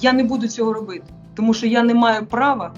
Я не буду цього робити, тому що я не маю права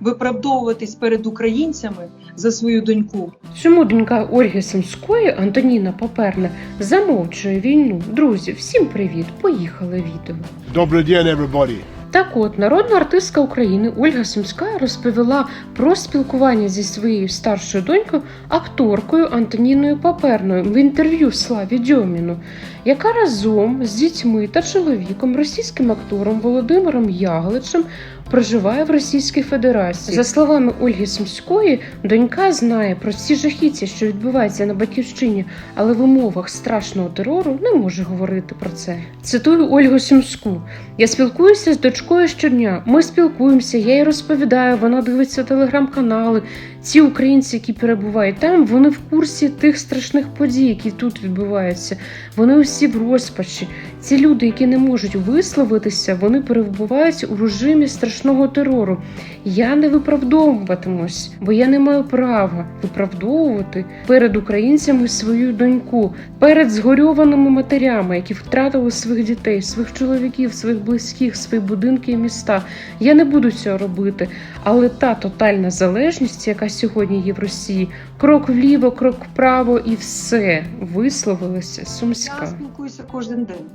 виправдовуватись перед українцями за свою доньку. Чому донька Ольги Сумської Антоніна Поперна замовчує війну? Друзі, всім привіт! Поїхали відео. Добрий день, everybody. Так от, народна артистка України Ольга Сумська розповіла про спілкування зі своєю старшою донькою, акторкою Антоніною Паперною в інтерв'ю Славі Дьоміну, яка разом з дітьми та чоловіком, російським актором Володимиром Ягличем, проживає в Російській Федерації. За словами Ольги Сумської, донька знає про ці жахіття, що відбуваються на батьківщині, але в умовах страшного терору не може говорити про це. Цитую Ольгу Сумську. Я спілкуюся з дочкою щодня. Ми спілкуємося, я їй розповідаю, вона дивиться телеграм-канали. Ці українці, які перебувають там, вони в курсі тих страшних подій, які тут відбуваються. Вони усі в розпачі. Ці люди, які не можуть висловитися, вони перебувають у режимі страшного терору. Я не виправдовуватимусь, бо я не маю права виправдовувати перед українцями свою доньку, перед згорьованими матерями, які втратили своїх дітей, своїх чоловіків, своїх близьких, свої будинки і міста. Я не буду цього робити. Але та тотальна залежність, яка сьогодні є в Росії, крок вліво, крок вправо, і все висловилася Я спілкуюся кожен день.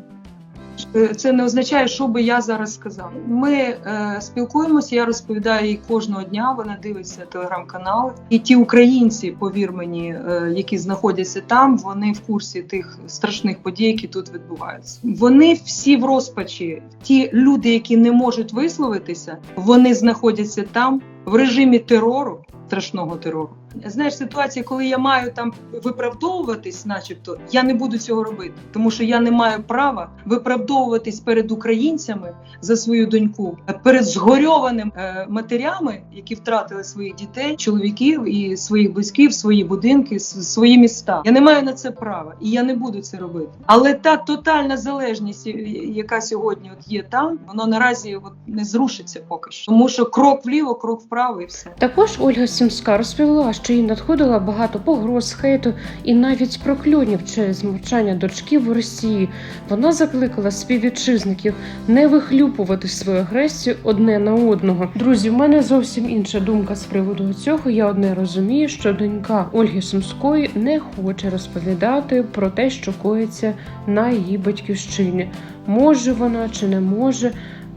Е, Це не означає, що би я зараз сказала. Ми е, спілкуємося, я розповідаю їй кожного дня. Вона дивиться телеграм-канали. І ті українці, повір мені, е, які знаходяться там, вони в курсі тих страшних подій, які тут відбуваються. Вони всі в розпачі. Ті люди, які не можуть висловитися, вони знаходяться там в режимі терору, страшного терору. Знаєш, ситуація, коли я маю там виправдовуватись, начебто, я не буду цього робити, тому що я не маю права виправдовуватись перед українцями за свою доньку, перед згорьованими е, матерями, які втратили своїх дітей, чоловіків і своїх близьких, свої будинки, свої міста. Я не маю на це права, і я не буду це робити. Але та тотальна залежність, яка сьогодні от є там, воно наразі от не зрушиться поки що, тому що крок вліво, крок вправо, і все. Також Ольга Сімська розповіла, що їй надходило багато погроз, хейту і навіть прокльонів через мовчання дочки в Росії. Вона закликала співвітчизників не вихлюпувати свою агресію одне на одного. Друзі, в мене зовсім інша думка з приводу цього. Я одне розумію, що донька Ольги Сумської не хоче розповідати про те, що коїться на її батьківщині. Може вона чи не може.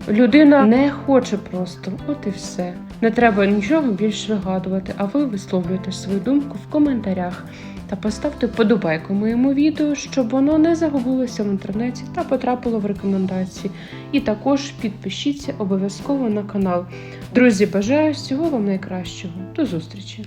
Людина не хоче просто, от і все. Не треба нічого більш вигадувати, а ви висловлюєте свою думку в коментарях та поставте подобайку моєму відео, щоб воно не загубилося в інтернеті та потрапило в рекомендації. І також підпишіться обов'язково на канал. Друзі, бажаю всього вам найкращого. До зустрічі!